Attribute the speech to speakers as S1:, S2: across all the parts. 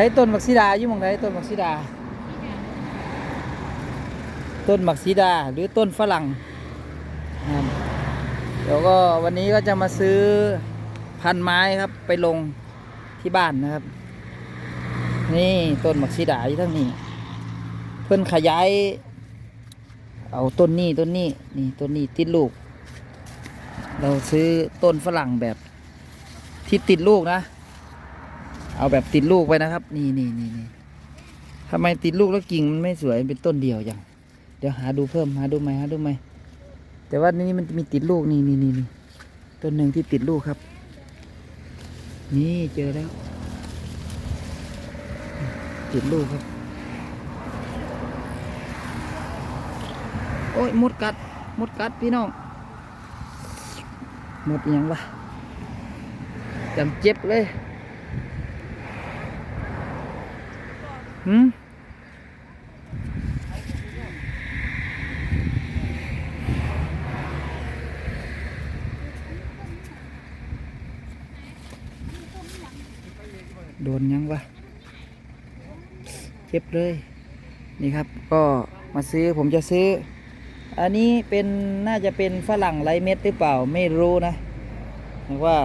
S1: ช้ต้นมักซิดาอยู่หมองไหนต้นมักซิดา ต้นมักซิดาหรือต้นฝรั่งนะครับเดี๋ยวก็วันนี้ก็จะมาซื้อพันไม้ครับไปลงที่บ้านนะครับ นี่ต้นมักซิดาอยู่ทั้งนี้ เพื่อนขยาย เอาต้นนี้ต้นนี้นี่ต้นนี้ติดลูก เราซื้อต้นฝรั่งแบบที่ติดลูกนะ เอาแบบติดลูกไปนะครับ นี่นี่นี่นี่ทำไมติดลูกแล้วกิ่งมันไม่สวยเป็นต้นเดียวอย่างเดี๋ยวหาดูเพิ่มหาดูไหมหาดูไหมแต่ว่านี่มันมีติดลูกนี่นี่นี่นี่ต้นหนึ่งที่ติดลูกครับ นี่เจอแล้ว ติดลูกครับ โอ้ยมดกัดมดกัดพี่น้องมดยังวะจำเจ็บเลย หืมโดนยังวะเจ็บเลย นี่ครับก็มาซื้อผมจะซื้อ อันนี้เป็นน่าจะเป็นฝรั่งไรเม็ดหรือเปล่าไม่รู้นะว่า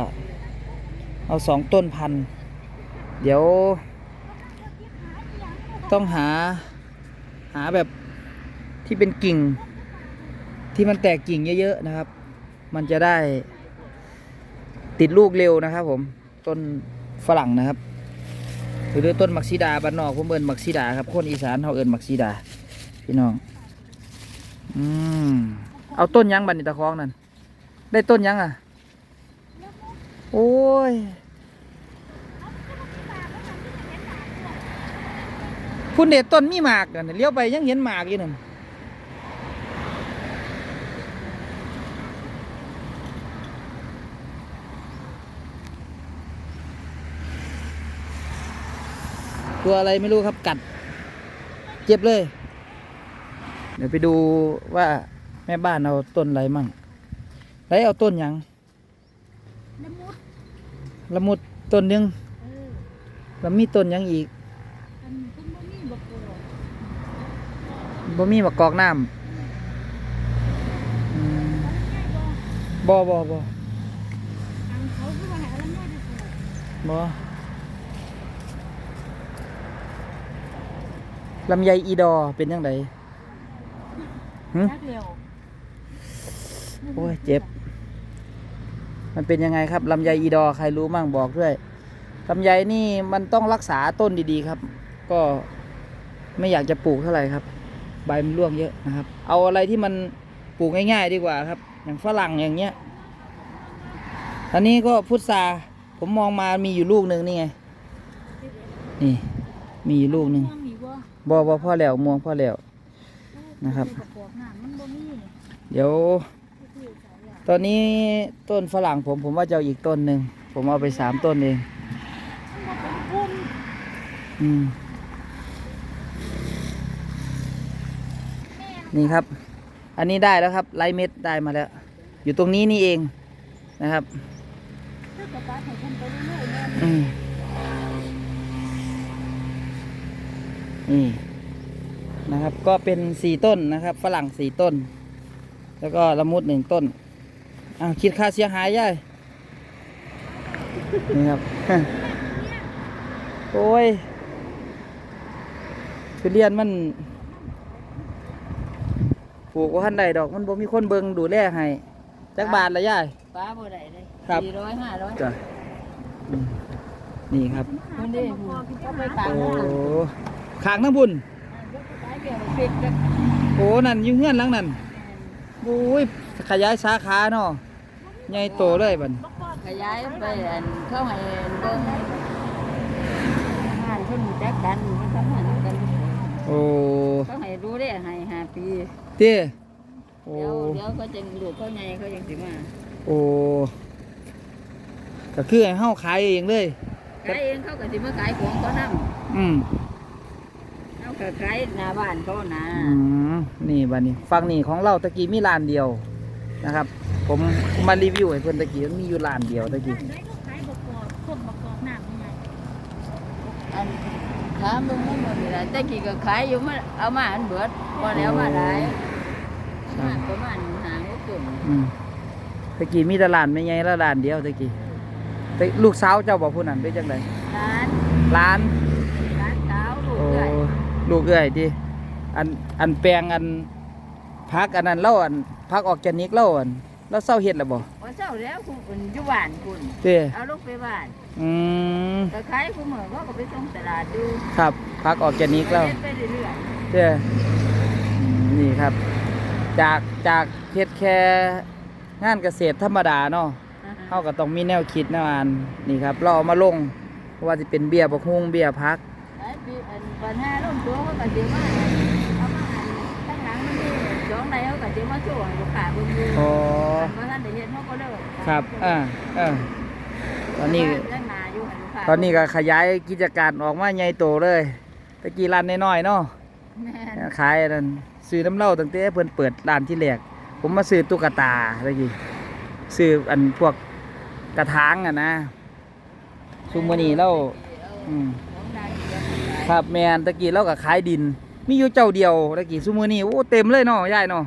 S1: เอาสองต้นพัน เดี๋ยว ต้องหาหาแบบที่เป็นกิ่ง ที่มันแตกกิ่งเยอะๆนะครับ มันจะได้ติดลูกเร็วนะครับ ผมต้นฝรั่งนะครับ หรือต้นมักซิดาบ้านนอกผมเอินมักซิดาครับคนอีสานเขาเอินมักซิดา พี่น้อง อืมเอาต้นยังบันนี่ตะคองนั่นได้ต้นยังอะ โอ้ย พุ่นเด็ดต้นมีหมากกันเลี้ยวไปยังเห็นหมากอยู่นั่นตัวอะไรไม่รู้ครับกัด เจ็บเลย เดี๋ยวไปดูว่าแม่บ้านเอาต้นอะไรมั่งแล้วเอาต้นหยัง
S2: ละมุด
S1: ละมุดต้นหนึง
S2: เออ
S1: แล้วมีต้นหยังอีก
S2: อันเพิ่นบ่มีบ่กลัว
S1: บ่มีมะกอกน้ำอืมบ่บ่บ่
S2: อันเขาคือว่าให้เอาลำไยไปปลูก
S1: บ่ลำไยอีดอเป็นยังไงหึ
S2: จักเร็ว
S1: โอ้ยเจ็บ มันเป็นยังไงครับลำไยอีดอใครรู้มั่งบอกด้วยลำไยนี่มันต้องรักษาต้นดีๆครับ ก็ไม่อยากจะปลูกเท่าไหร่ครับ ใบมันร่วงเยอะนะครับ เอาอะไรที่มันปลูกง่ายๆดีกว่าครับ อย่างฝรั่งอย่างเงี้ยอันนี้ก็พุทราผมมองมามีอยู่ลูกหนึ่งนี่ไง นี่ มีอยู่ลูกหนึ่ง
S2: บ
S1: อบอพ่อแล้วม่วงพ่อแล้วนะครับ เดี๋ยว ตอนนี้ต้นฝรั่งผมผมว่าจะเอาอีกต้นหนึ่ง ผมเอาไปสามต้นเอง อืม นี่ครับ อันนี้ได้แล้วครับไลเม็ดได้มาแล้ว อยู่ตรงนี้นี่เองนะครับ
S2: อืมนี่
S1: นะครับ ก็เป็นสี่ต้นนะครับ ฝรั่งสี่ต้น แล้วก็ละมุดหนึ่งต้นอ้าวคิดค่าเสียหายย่ายนี่ครับ โอ้ยทุเรียนมัน ปลูกว่าทันใดดอกมันบ่มีคนเบิงดูแลให้จักบาทละย่าย
S2: ป้าบ่ได้เลย
S1: ครับ
S2: 400 500
S1: จ้ะอืมนี่ครับ
S2: มันได้หูก็ไปตาม
S1: โอ้
S2: นั้น
S1: ขางน้ำบุญ
S2: ขายเบี้ยเป็ดกัน
S1: โอ้นั่นอยุ่งเงื่อนหลังนั่นโอ้ยขยายสาขาเนาะใหญ่โตเลยบัดน
S2: ขยายไปอันเข้าให้เบิ่งงานเพิ่นรู้จักกันมันทำงานกัน
S1: โอ้
S2: เขาให้รู้ได้ให้ห้าปี
S1: เต้โอ้
S2: เดี๋ยวเดี๋ยวเขาจะลูกเขาใหญ่เขายังสิมา
S1: โอ้ก็คือให้เฮาขายเองเลย
S2: ขายเองเขาก็สิมาขายของเขานำ
S1: อืม
S2: เขาก็ขายหน้าบ้านเขานะ
S1: อืมนี่บัดนี้ฟังนี่ของเราตะกี้มีร้านเดียวนะครับ ผมมารีวิวให้เพิ่นตะกี้มันมีอยู่ร้านเดียวตะกี้
S2: ได้ก็ขายบกกอกพวกบกกอกน้ำยังไงอัน ถามเบิ่งมันหมดนี่ล่ะแต่กี้ก็ขายอยู่มาเอามาอันเบิดบ่แล้วมาหลายมาประมาณหาหกตุ่ม
S1: อืมตะกี้มีแตลาดไม่ไงแล้วลานเดียวตะกี้แต่ลูกสาวเจ้าบอกผู้นั้นด้วยจังได
S2: ร้าน
S1: ร้าน
S2: ร้านสาวลูก
S1: โอ้
S2: เอ้ย
S1: ลูกเอ้ยดิอันอันแปลงอันพักอันนั้นเล่าอันพักออกแกนิกเล่าอันแล้วเศร้าเฮ็ดแล้วบ่
S2: ว่าเช้าแล้วคุณอยู่บ้านคุณ
S1: เด้
S2: เอาลูกไปบ้าน
S1: อืม
S2: ก็ขายคุณเหมือนว่าก็ไปส่งตลาดอยู่
S1: ครับพักออกแกนิกแล้ว
S2: เฮ็ดไปเรื่อย
S1: เด้อืมนี่ครับ จากจากเฮ็ดแค่งานเกษตรธรรมดาเนาะ
S2: ๆ
S1: เฮาก็ต้องมีแนวคิดแนวอ่านนี่ครับ เราเอามาลงเพราะว่าสิเป็นเบี้ยบักฮุงเบี้ยพัก
S2: หลายปีอันปัญหาลงตัวเขาก็สิมาเอามาอันข้างหลัง มันมีสองใดเขาก็สิมาโชว์ให้ลูกค้าเบิ่งอยู่
S1: อ๋อ
S2: อันว่าท่านได้เห็นเขาก็เลิก
S1: ครับ อ่าเออตอนนี้
S2: ข้างนาอยู่ให้ลูกค้า
S1: ตอนนี้ก็ขยายกิจการออกมาใหญ่โตเลย ตะกี้ร้านน้อยๆเนาะ
S2: แม่น
S1: ขายอันนั่นซื้อน้ำเหล้าตั้งแต่เพิ่นเปิดร้านที่แรกผมมาซื้อตุ๊กตาตะกี้ซื้ออันพวกกระถางอะนะซุมมื้อนี้เราอืม
S2: ของนายเสีย
S1: ครับแมนตะกี้เราก็ขายดิน มีอยู่เจ้าเดียวตะกี้ซุมื้อนี้โอ้เต็มเลยเนาะยายเนาะ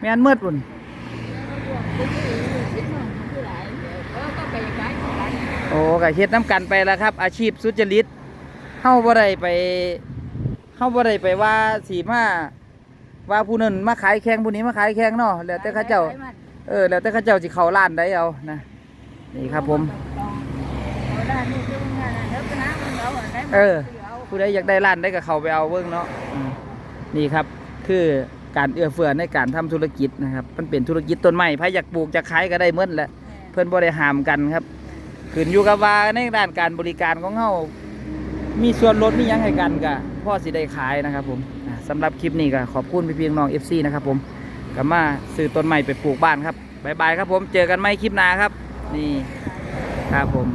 S1: แมนเมืดพุ่นโอ้ก็เฮ็ดน้ำกันไปแล้วครับ อาชีพสุจริตเฮาบ่ได้ไปเฮาบ่ได้ไปว่าสีมาว่าผู้นั้นมาขายแข่งผู้นี้มาขายแข่งเนาะแล้วแต่เขาเจ้า เออ แล้วแต่เขาเจ้าสิเข้าร้านได้เอานะนี่ครับผมเออ ผู้ใดอยากได้ร้านได้ก็เข้าไปเอาเบิ่งเนาะอืมนี่ครับคือการเอื้อเฟื้อในการทำธุรกิจนะครับ มันเป็นธุรกิจต้นไม้ใครอยากปลูกจะขายก็ได้หมดแหละเพิ่นบ่ได้ห้ามกันครับขึ้นอยู่กับว่าในด้านการบริการของเฮามีส่วนลดมีหยังให้กันก็พอสิได้ขายนะครับผมอ่าสำหรับคลิปนี้ก็ขอบคุณพี่ๆน้อง FC นะครับผมก็มาซื้อต้นไม้ไปปลูกบ้านครับบ๊ายบายครับผมเจอกันใหม่คลิปหน้าครับ นี่ครับผม